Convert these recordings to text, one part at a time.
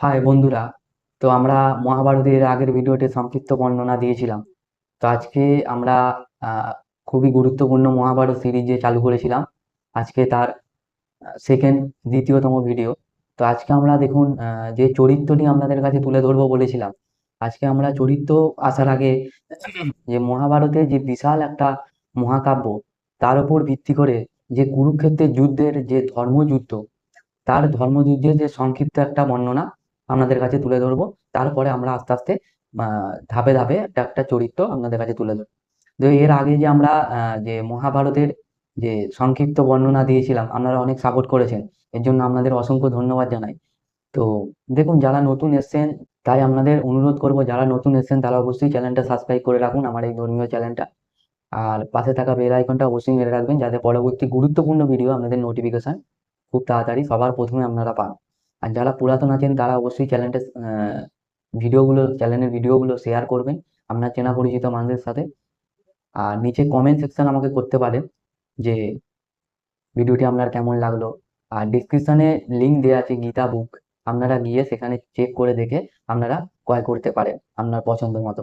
High বন্ধুরা। তো আমরা মহাভারতের আগের ভিডিওতে সংক্ষিপ্ত বর্ণনা দিয়েছিলাম। তো আজকে আমরা খুবই গুরুত্বপূর্ণ মহাভারত সিরিজে চালু করেছিলাম। আজকে তার সেকেন্ড দ্বিতীয়তম ভিডিও তো আজকে আমরা দেখুন যে চরিত্রটি আপনাদের কাছে তুলে ধরবো বলেছিলাম, আজকে আমরা চরিত্র আসার আগে, যে মহাভারতের যে বিশাল একটা মহাকাব্য, তার উপর ভিত্তি করে যে কুরুক্ষেত্রের যুদ্ধের যে ধর্মযুদ্ধ, তার ধর্মযুদ্ধের যে সংক্ষিপ্ত একটা বর্ণনা আপনাদের কাছে তুলে ধরবো। তারপরে আমরা আস্তে আস্তে ধাপে ধাপে একটা একটা চরিত্র আপনাদের কাছে তুলে ধরবো। তো এর আগে যে আমরা যে মহাভারতের যে সংক্ষিপ্ত বর্ণনা দিয়েছিলাম, আপনারা অনেক সাপোর্ট করেছেন। এর জন্য আপনাদের অসংখ্য ধন্যবাদ জানাই। তো দেখুন, যারা নতুন এসেছেন, তাই আপনাদের অনুরোধ করব, যারা নতুন এসেছেন, তারা অবশ্যই চ্যানেলটা সাবস্ক্রাইব করে রাখুন, আমার এই ধর্মীয় চ্যানেলটা। আর পাশে থাকা বেল আইকনটা অবশ্যই মেরে রাখবেন, যাতে পরবর্তী গুরুত্বপূর্ণ ভিডিও আপনাদের নোটিফিকেশন খুব তাড়াতাড়ি সবার প্রথমে আপনারা পান। আর যারা পুরাতন আছেন, তারা অবশ্যই চ্যানেলটা ভিডিওগুলো চ্যানেলের ভিডিওগুলো শেয়ার করবেন আপনার চেনা পরিচিত মানুষের সাথে। আর নিচে কমেন্ট সেকশন আমাকে করতে পারেন যে ভিডিওটি আপনার কেমন লাগল। আর ডিসক্রিপশনে লিঙ্ক দেওয়া আছে গীতা বুক আপনারা গিয়ে সেখানে চেক করে দেখে আপনারা ক্রয় করতে পারেন আপনার পছন্দ মতো।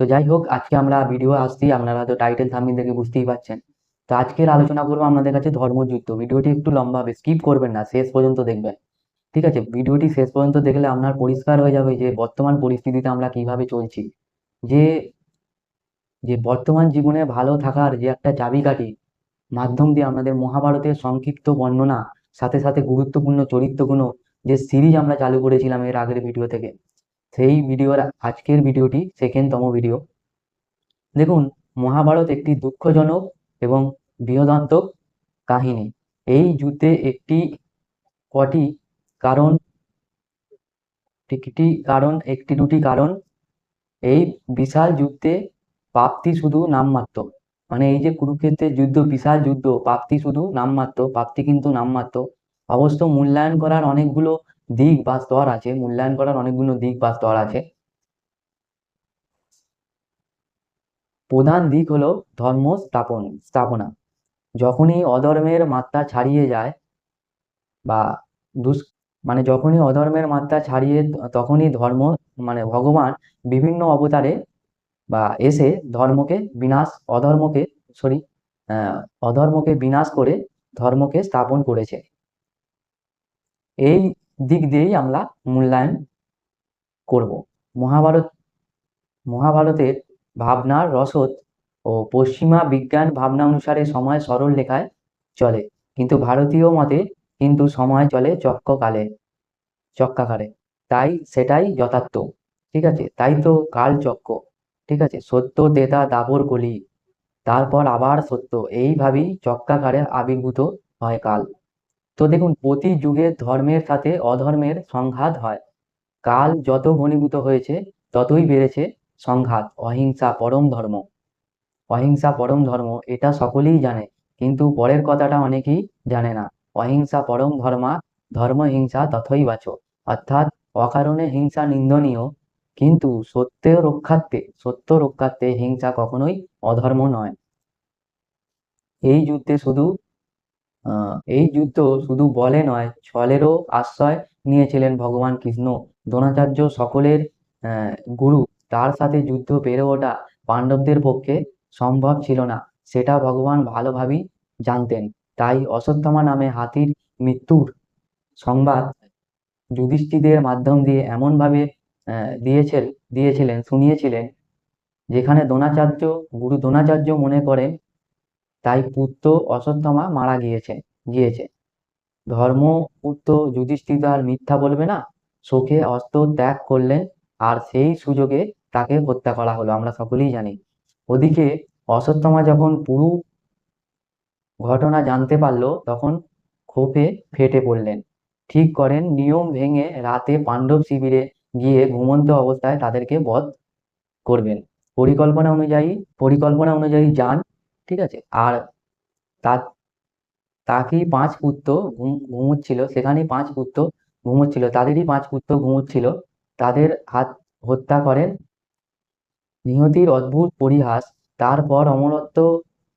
তো যাই হোক, আজকে আমরা ভিডিও আসছি। আপনারা তো টাইটেল থাম্বনেল দেখে বুঝতেই পারছেন। তো আজকের আলোচনা করব আপনাদের কাছে ধর্মযুদ্ধ। ভিডিওটি একটু লম্বা হবে স্কিপ করবেন না, শেষ পর্যন্ত দেখবেন। ঠিক আছে, ভিডিওটি শেষ পর্যন্ত দেখলে আপনার পরিষ্কার হয়ে যাবে যে বর্তমান পরিস্থিতিতে আমরা কীভাবে চলছি। যে যে বর্তমান জীবনে ভালো থাকার যে একটা চাবিকাঠি, মাধ্যম দিয়ে আমাদের মহাভারতের সংক্ষিপ্ত বর্ণনা, সাথে সাথে গুরুত্বপূর্ণ চরিত্রগুলো যে সিরিজ আমরা চালু করেছিলাম এর আগের ভিডিও থেকে, সেই ভিডিওর আজকের ভিডিওটি সেকেন্ডতম ভিডিও। দেখুন, মহাভারত একটি দুঃখজনক এবং বৃহদান্তক কাহিনী। এই যুদ্ধে একটি কটি কারণ একটি কারণ, একটি দুটি কারণ, এই বিশাল যুদ্ধে প্রাপ্তি শুধু নামমাত্র। মানে এই যে কুরুক্ষেত্রের যুদ্ধ, বিশাল যুদ্ধ প্রাপ্তি শুধু নামমাত্র প্রাপ্তি কিন্তু নামমাত্র। অবশ্য মূল্যায়ন করার অনেকগুলো দিক বা স্তর আছে, মূল্যায়ন করার অনেকগুলো দিক বা স্তর আছে। প্রধান দিক হলো ধর্ম স্থাপন, স্থাপনা। যখনই অধর্মের মাত্রা ছাড়িয়ে যায় বা মানে যখনই অধর্মের মাত্রা ছাড়িয়ে তখনই ধর্ম মানে ভগবান বিভিন্ন অবতারে বা এসে ধর্মকে বিনাশ, অধর্মকে সরি অধর্মকে বিনাশ করে ধর্মকে স্থাপন করেছে। এই দিক দিয়েই আমরা মূল্যায়ন করব। মহাভারত, মহাভারতের ভাবনার রসদ ও পশ্চিমা বিজ্ঞান ভাবনা অনুসারে সময় সরল লেখায় চলে। কিন্তু ভারতীয় মতে কিন্তু সময় চলে চক্রকালে চক্রাকারে তাই সেটাই যথার্থ, ঠিক আছে? তাই তো কাল চক্র ঠিক আছে? সত্য দেতা দাবর কলি, তারপর আবার সত্য। এইভাবেই চক্রাকারে আবির্ভূত হয় কাল। তো দেখুন, প্রতি যুগে ধর্মের সাথে অধর্মের সংঘাত হয়। কাল যত ঘনীভূত হয়েছে, ততই বেড়েছে সংঘাত, অহিংসা পরম ধর্ম। অহিংসা পরম ধর্ম, এটা সকলেই জানে, কিন্তু পরের কথাটা অনেকেই জানে না। অহিংসা পরম ধর্মা ধর্ম হিংসা তথই বাচ অর্থাৎ অকারণে হিংসা নিন্দনীয়, কিন্তু সত্য রক্ষার্থে সত্য রক্ষার্থে হিংসা কখনোই অধর্ম নয়। এই যুদ্ধে শুধু এই যুদ্ধ শুধু বলে নয়, ছলেরও আশ্রয় নিয়েছিলেন ভগবান কৃষ্ণ। দ্রোণাচার্য সকলের গুরু, তার সাথে যুদ্ধ পেরে ওঠা পাণ্ডবদের পক্ষে সম্ভব ছিল না। সেটা ভগবান ভালোভাবেই জানতেন। তাই অশ্বত্থামা নামে হাতির মৃত্যুর সংবাদ যুধিষ্ঠিদের মাধ্যম দিয়ে এমনভাবে দিয়েছেন দিয়েছিলেন শুনিয়েছিলেন যেখানে দ্রোণাচার্য গুরু দ্রোণাচার্য মনে করেন তাই পুত্র অশ্বত্থামা মারা গিয়েছে গিয়েছে। ধর্ম ধর্মপুত্র যুধিষ্ঠির আর মিথ্যা বলবে না শোকে অস্ত্র ত্যাগ করলেন আর সেই সুযোগে তাকে হত্যা করা হলো আমরা সকলেই জানি। ওদিকে অশ্বত্থামা যখন পুরো ঘটনা জানতে পারল তখন ক্ষোভে ফেটে পড়লেন। ঠিক করেন, নিয়ম ভেঙে রাতে পাণ্ডব শিবিরে গিয়ে ঘুমন্ত অবস্থায় তাদেরকে বধ করবেন। পরিকল্পনা অনুযায়ী পরিকল্পনা অনুযায়ী যান, ঠিক আছে? আর তার তাকেই পাঁচ পুত্র ঘুম, ঘুমোচ্ছিল, সেখানেই পাঁচ পুত্র ঘুমোচ্ছিল, তাদেরই পাঁচ পুত্র ঘুমোচ্ছিল। তাদের হাত হত্যা করেন। নিহতির অদ্ভুত পরিহাস, তারপর অমরত্ব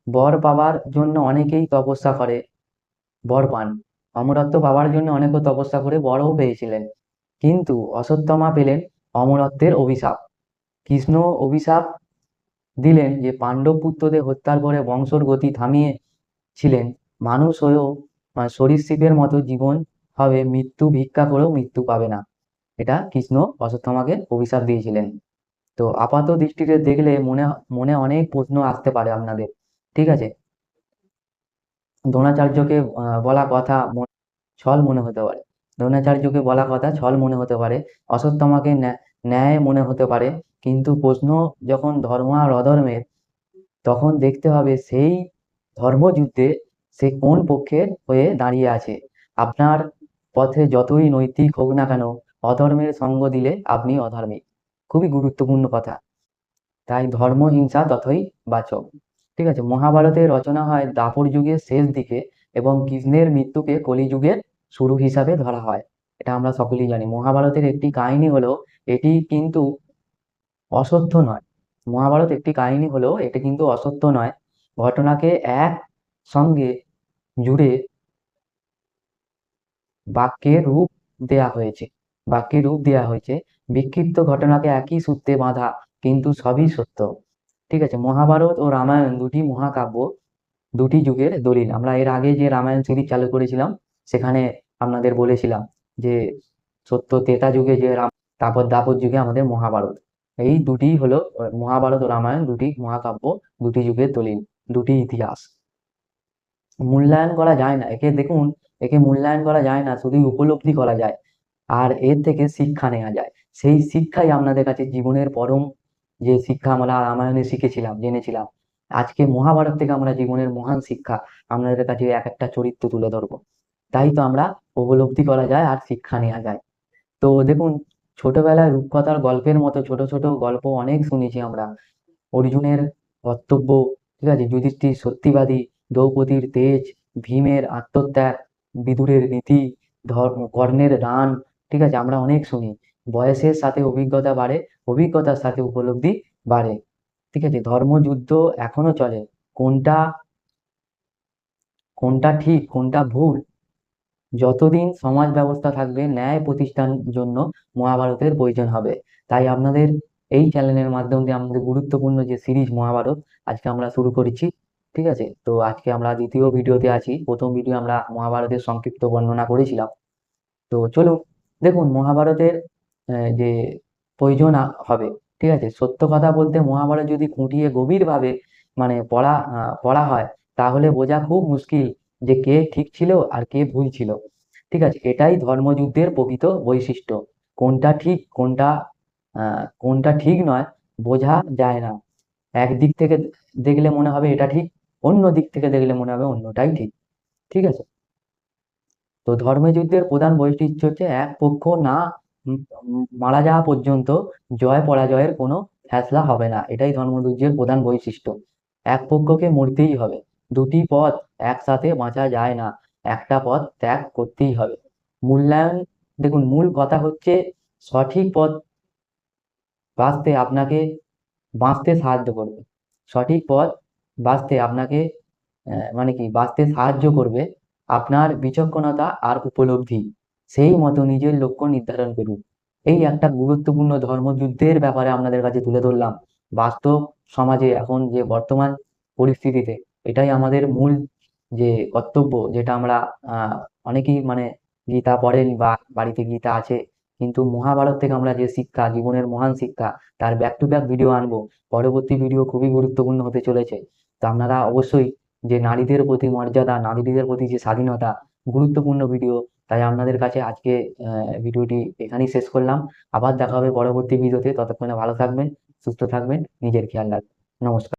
বর পাবার জন্য অনেকেই তপস্যা করে। বর পান। অমরত্ব পাওয়ার জন্য অনেকে তপস্যা করে বরও পেয়েছিলেন। কিন্তু অশ্বত্থামা পেলেন অমরত্বের অভিশাপ। কৃষ্ণ অভিশাপ দিলেন যে পাণ্ডব পুত্রদের হত্যার পরে বংশর গতি থামিয়ে ছিলেন মানুষ হয়েও সরীসৃপের মতো জীবন হবে, মৃত্যু ভিক্ষা করেও মৃত্যু পাবে না। এটা কৃষ্ণ অশ্বত্থামাকে অভিশাপ দিয়েছিলেন। তো আপাত দৃষ্টিতে দেখলে মনে মনে অনেক প্রশ্ন আসতে পারে আপনাদের। ঠিক আছে? দ্রোণাচার্যকে বলা কথা ছল মনে হতে পারে। দ্রোণাচার্যকে বলা কথা ছল মনে হতে পারে। ন্যা- ন্যায় মনে হতে পারে। কিন্তু প্রশ্ন যখন ধর্ম আর অধর্মের, তখন দেখতে হবে সেই ধর্মযুদ্ধে সে কোন পক্ষের হয়ে দাঁড়িয়ে আছে। আপনার পথে যতই নৈতিক হোক না কেন, অধর্মের সঙ্গ দিলে আপনি অধর্মিক খুবই গুরুত্বপূর্ণ কথা। তাই ধর্ম, হিংসা ততই বাচক। ঠিক আছে? মহাভারতের রচনা হয় দাপর যুগের শেষ দিকে এবং কৃষ্ণের মৃত্যুকে কলিযুগের শুরু হিসাবে ধরা হয়। এটা আমরা সকলেই জানি। মহাভারতের একটি কাহিনী হলো, এটি কিন্তু অসত্য নয়। মহাভারত একটি কাহিনী হলো, এটি কিন্তু অসত্য নয়। ঘটনাকে এক সঙ্গে জুড়ে বাক্যের রূপ দেয়া হয়েছে। বাক্যের রূপ দেয়া হয়েছে। বিক্ষিপ্ত ঘটনাকে একই সূত্রে বাঁধা কিন্তু সবই সত্য। ঠিক আছে? মহাভারত ও রামায়ণ দুটি মহাকাব্য, দুটি যুগের দলিল। আমরা এর আগে যে রামায়ণ সিরিজ চালু করেছিলাম, সেখানে আপনাদের বলেছিলাম যে সত্য ত্রেতা যুগে যে রাম তারপর দ্বাপর যুগে আমাদের মহাভারত। এই দুটি হলো, মহাভারত ও রামায়ণ দুটি মহাকাব্য, দুটি যুগের দলিল, দুটি ইতিহাস। মূল্যায়ন করা যায় না। একে দেখুন, একে মূল্যায়ন করা যায় না শুধু উপলব্ধি করা যায়। আর এর থেকে শিক্ষা নেওয়া যায়। সেই শিক্ষাই আপনাদের কাছে জীবনের পরম যে শিক্ষা আমরা রামায়ণে শিখেছিলাম, জেনেছিলাম। আজকে মহাভারত থেকে আমরা জীবনের মহান শিক্ষা আমাদের কাছে এক একটা চরিত্র তুলে ধরবো। তাই তো আমরা উপলব্ধি করা যায় আর শিক্ষা নেওয়া যায়। তো দেখুন, ছোটবেলায় রূপকথার গল্পের মতো ছোট ছোট গল্প অনেক শুনেছি আমরা। অর্জুনের কর্তব্য ঠিক আছে, যুধিষ্ঠির সত্যিবাদী, দ্রৌপদীর তেজ, ভীমের আত্মত্যাগ, বিদুরের নীতি, ধর্ম, কর্ণের দান, ঠিক আছে, আমরা অনেক শুনি। বয়সের সাথে অভিজ্ঞতা বাড়ে, অভিজ্ঞতার সাথে উপলব্ধি বাড়ে। ঠিক আছে ধর্মযুদ্ধ এখনও চলে। কোনটা কোনটা ঠিক, কোনটা ভুল? যতদিন সমাজ ব্যবস্থা থাকবে, ন্যায় প্রতিষ্ঠান জন্য মহাভারতের প্রয়োজন হবে। তাই আপনাদের এই চ্যানেলের মাধ্যম দিয়ে আমাদের গুরুত্বপূর্ণ যে সিরিজ মহাভারত, আজকে আমরা শুরু করেছি। ঠিক আছে, তো আজকে আমরা দ্বিতীয় ভিডিওতে আছি। প্রথম ভিডিও আমরা মহাভারতের সংক্ষিপ্ত বর্ণনা করেছিলাম। তো চলুন, দেখুন, মহাভারতের যে প্রয়োজন হবে, ঠিক আছে? সত্য কথা বলতে মহাভারত যদি খুঁটিয়ে গভীরভাবে মানে পড়া পড়া হয়, তাহলে বোঝা খুব মুশকিল যে কে ঠিক ছিল আর কে ভুল ছিল, ঠিক আছে? এটাই ধর্মযুদ্ধের প্রকৃত বৈশিষ্ট্য। কোনটা ঠিক, কোনটা কোনটা ঠিক নয়, বোঝা যায় না। একদিক থেকে দেখলে মনে হবে এটা ঠিক, অন্য দিক থেকে দেখলে মনে হবে অন্যটাই ঠিক ঠিক আছে? তো ধর্মযুদ্ধের প্রধান বৈশিষ্ট্য হচ্ছে এক পক্ষ না মারা যাওয়া পর্যন্ত জয় পরাজয়ের কোনো ফেসলা হবে না। এটাই ধর্মযুদ্ধের প্রধান বৈশিষ্ট্য। এক পক্ষকে মরতেই হবে। দুটি পথ একসাথে বাঁচা যায় না। একটা পথ ত্যাগ করতেই হবে। মূল্যায়ন, দেখুন, মূল কথা হচ্ছে সঠিক পথ বাঁচতে আপনাকে, বাঁচতে সাহায্য করবে। সঠিক পথ বাঁচতে আপনাকে মানে কি, বাঁচতে সাহায্য করবে। আপনার বিচক্ষণতা আর উপলব্ধি, সেই মতো নিজের লক্ষ্য নির্ধারণ করুন। এই একটা গুরুত্বপূর্ণ ধর্মযুদ্ধের ব্যাপারে আপনাদের কাছে তুলে ধরলাম। বাস্তব সমাজে এখন যে বর্তমান পরিস্থিতিতে, এটাই আমাদের মূল যে কর্তব্য, যেটা আমরা অনেকেই মানে গীতা পড়েন বা বাড়িতে গীতা আছে, কিন্তু মহাভারত থেকে আমরা যে শিক্ষা, জীবনের মহান শিক্ষা, তার ব্যাক টু ব্যাক ভিডিও আনব। পরবর্তী ভিডিও খুবই গুরুত্বপূর্ণ হতে চলেছে। তো আপনারা অবশ্যই যে নারীদের প্রতি মর্যাদা, নারীদের প্রতি যে স্বাধীনতা, গুরুত্বপূর্ণ ভিডিও তাই আপনাদের কাছে আজকে ভিডিওটি এখানেই শেষ করলাম। আবার দেখা হবে পরবর্তী ভিডিওতে। ততক্ষণে ভালো থাকবেন, সুস্থ থাকবেন, নিজের খেয়াল রাখবেন। নমস্কার।